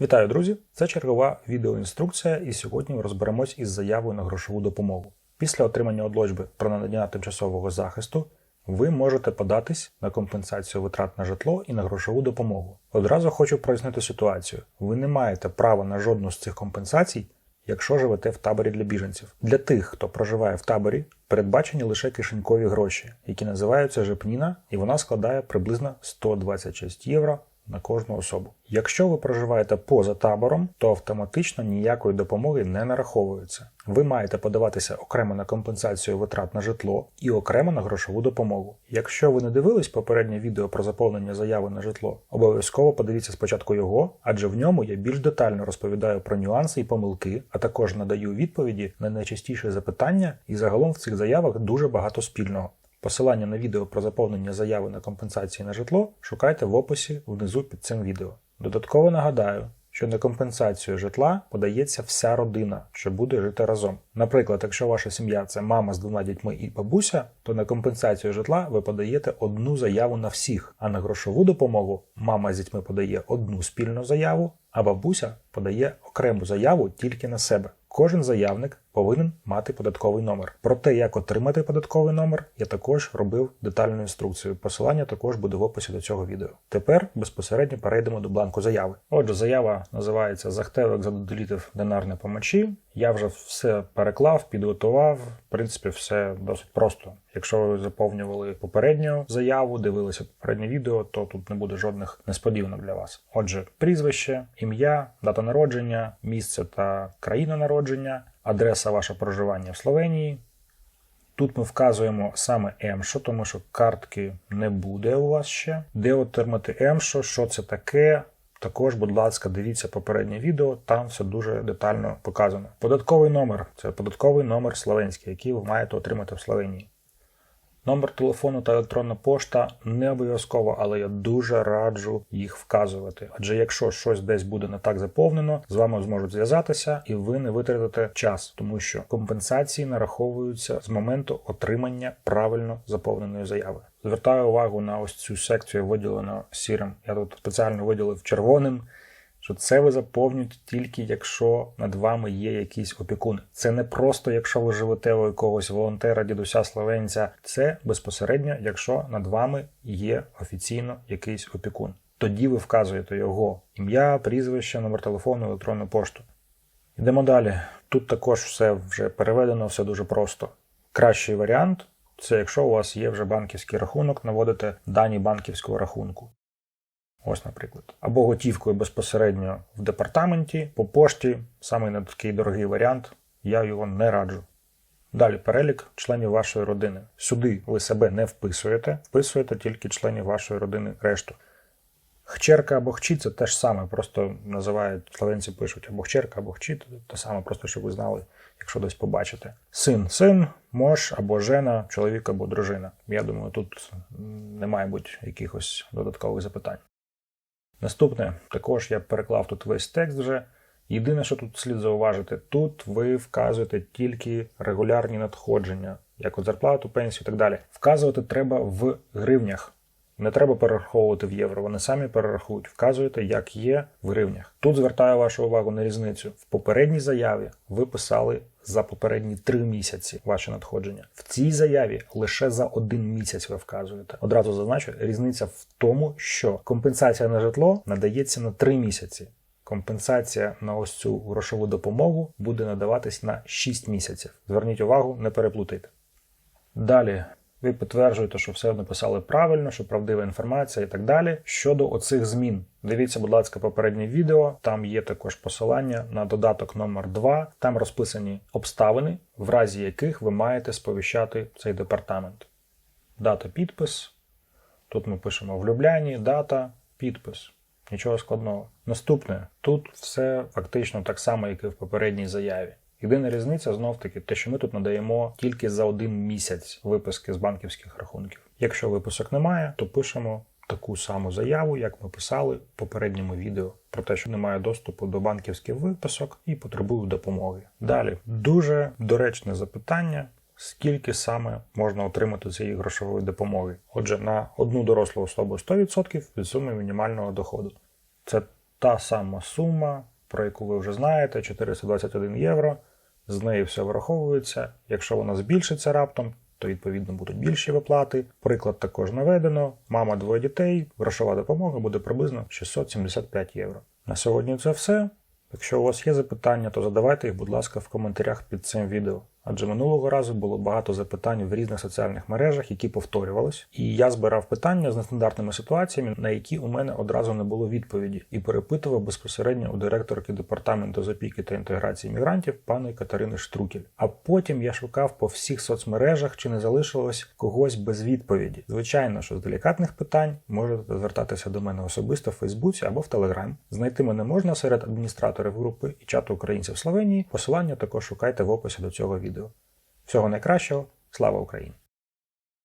Вітаю, друзі! Це чергова відеоінструкція, і сьогодні ми розберемось із заявою на грошову допомогу. Після отримання одлочби про надання тимчасового захисту ви можете податись на компенсацію витрат на житло і на грошову допомогу. Одразу хочу прояснити ситуацію: ви не маєте права на жодну з цих компенсацій, якщо живете в таборі для біженців. Для тих, хто проживає в таборі, передбачені лише кишенькові гроші, які називаються жепніна, і вона складає приблизно 126 євро на кожну особу. Якщо ви проживаєте поза табором, то автоматично ніякої допомоги не нараховується. Ви маєте подаватися окремо на компенсацію витрат на житло і окремо на грошову допомогу. Якщо ви не дивились попереднє відео про заповнення заяви на житло, обов'язково подивіться спочатку його, адже в ньому я більш детально розповідаю про нюанси і помилки, а також надаю відповіді на найчастіші запитання, і загалом в цих заявах дуже багато спільного. Посилання на відео про заповнення заяви на компенсації на житло шукайте в описі внизу під цим відео. Додатково нагадаю, що на компенсацію житла подається вся родина, що буде жити разом. Наприклад, якщо ваша сім'я це мама з двома дітьми і бабуся, то на компенсацію житла ви подаєте одну заяву на всіх, а на грошову допомогу мама з дітьми подає одну спільну заяву, а бабуся подає окрему заяву тільки на себе. Кожен заявник повинен мати податковий номер. Про те, як отримати податковий номер, я також робив детальну інструкцію. Посилання також буде в описі до цього відео. Тепер безпосередньо перейдемо до бланку заяви. Отже, заява називається Захтевик задоволітив денарне помочі. Я вже все переклав, підготував. В принципі, все досить просто. Якщо ви заповнювали попередню заяву, дивилися попереднє відео, то тут не буде жодних несподіванок для вас. Отже, прізвище, ім'я, дата народження, місце та країна народження, адреса ваше проживання в Словенії. Тут ми вказуємо саме ЕМШО, тому що картки не буде у вас ще. Де отримати ЕМШО, що це таке. Також, будь ласка, дивіться попереднє відео, там все дуже детально показано. Податковий номер це податковий номер словенський, який ви маєте отримати в Словенії. Номер телефону та електронна пошта не обов'язково, але я дуже раджу їх вказувати. Адже якщо щось десь буде не так заповнено, з вами зможуть зв'язатися і ви не витратите час, тому що компенсації нараховуються з моменту отримання правильно заповненої заяви. Звертаю увагу на ось цю секцію, виділено сірим. Я тут спеціально виділив червоним що це ви заповнюєте тільки якщо над вами є якийсь опікун. Це не просто якщо ви живете у якогось волонтера, дідуся словенця. Це безпосередньо, якщо над вами є офіційно якийсь опікун. Тоді ви вказуєте його ім'я, прізвище, номер телефону, електронну пошту. Йдемо далі. Тут також все вже переведено, все дуже просто. Кращий варіант це якщо у вас є вже банківський рахунок, наводите дані банківського рахунку. Ось, наприклад, або готівкою безпосередньо в департаменті, по пошті, саме не такий дорогий варіант, я його не раджу. Далі перелік членів вашої родини. Сюди ви себе не вписуєте, вписуєте тільки членів вашої родини решту. Хчерка або хчі це те ж саме, просто називають словенці пишуть або хчерка, або хчі, те саме, просто щоб ви знали, якщо десь побачите. Син, син, мож або жена, чоловік або дружина. Я думаю, тут не має бути якихось додаткових запитань. Наступне, також я переклав тут весь текст вже. Єдине, що тут слід зауважити, тут ви вказуєте тільки регулярні надходження, як от зарплату, пенсію і так далі. Вказувати треба в гривнях. Не треба перераховувати в євро, вони самі перерахують, вказуєте, як є в гривнях. Тут звертаю вашу увагу на різницю. В попередній заяві ви писали за попередні три місяці ваші надходження. В цій заяві лише за один місяць ви вказуєте. Одразу зазначу, різниця в тому, що компенсація на житло надається на три місяці. Компенсація на ось цю грошову допомогу буде надаватись на 6 місяців. Зверніть увагу, не переплутайте. Далі ви підтверджуєте, що все написали правильно, що правдива інформація і так далі. Щодо оцих змін, дивіться, будь ласка, попереднє відео. Там є також посилання на додаток номер 2 Там розписані обставини, в разі яких ви маєте сповіщати цей департамент. Дата, підпис. Тут ми пишемо в Любляні, дата, підпис. Нічого складного. Наступне тут все фактично так само, як і в попередній заяві. Єдина різниця знов таки те, що ми тут надаємо тільки за один місяць виписки з банківських рахунків. Якщо виписок немає, то пишемо таку саму заяву, як ми писали в попередньому відео, про те, що немає доступу до банківських виписок і потребую допомоги. Далі дуже доречне запитання. Скільки саме можна отримати цієї грошової допомоги? Отже, на одну дорослу особу 100% від суми мінімального доходу. Це та сама сума, про яку ви вже знаєте, 421 євро. З неї все враховується. Якщо вона збільшиться раптом, то відповідно будуть більші виплати. Приклад також наведено. Мама двоє дітей, грошова допомога буде приблизно 675 євро. На сьогодні це все. Якщо у вас є запитання, то задавайте їх, будь ласка, в коментарях під цим відео. Адже минулого разу було багато запитань в різних соціальних мережах, які повторювались, і я збирав питання з нестандартними ситуаціями, на які у мене одразу не було відповіді, і перепитував безпосередньо у директорки департаменту з опіки та інтеграції мігрантів пані Катерини Штрукель. А потім я шукав по всіх соцмережах, чи не залишилось когось без відповіді. Звичайно, що з делікатних питань можете звертатися до мене особисто в Фейсбуці або в Телеграм. Знайти мене можна серед адміністраторів групи і чату українців Словенії. Посилання також шукайте в описі до цього відео. Всього найкращого, слава Україні!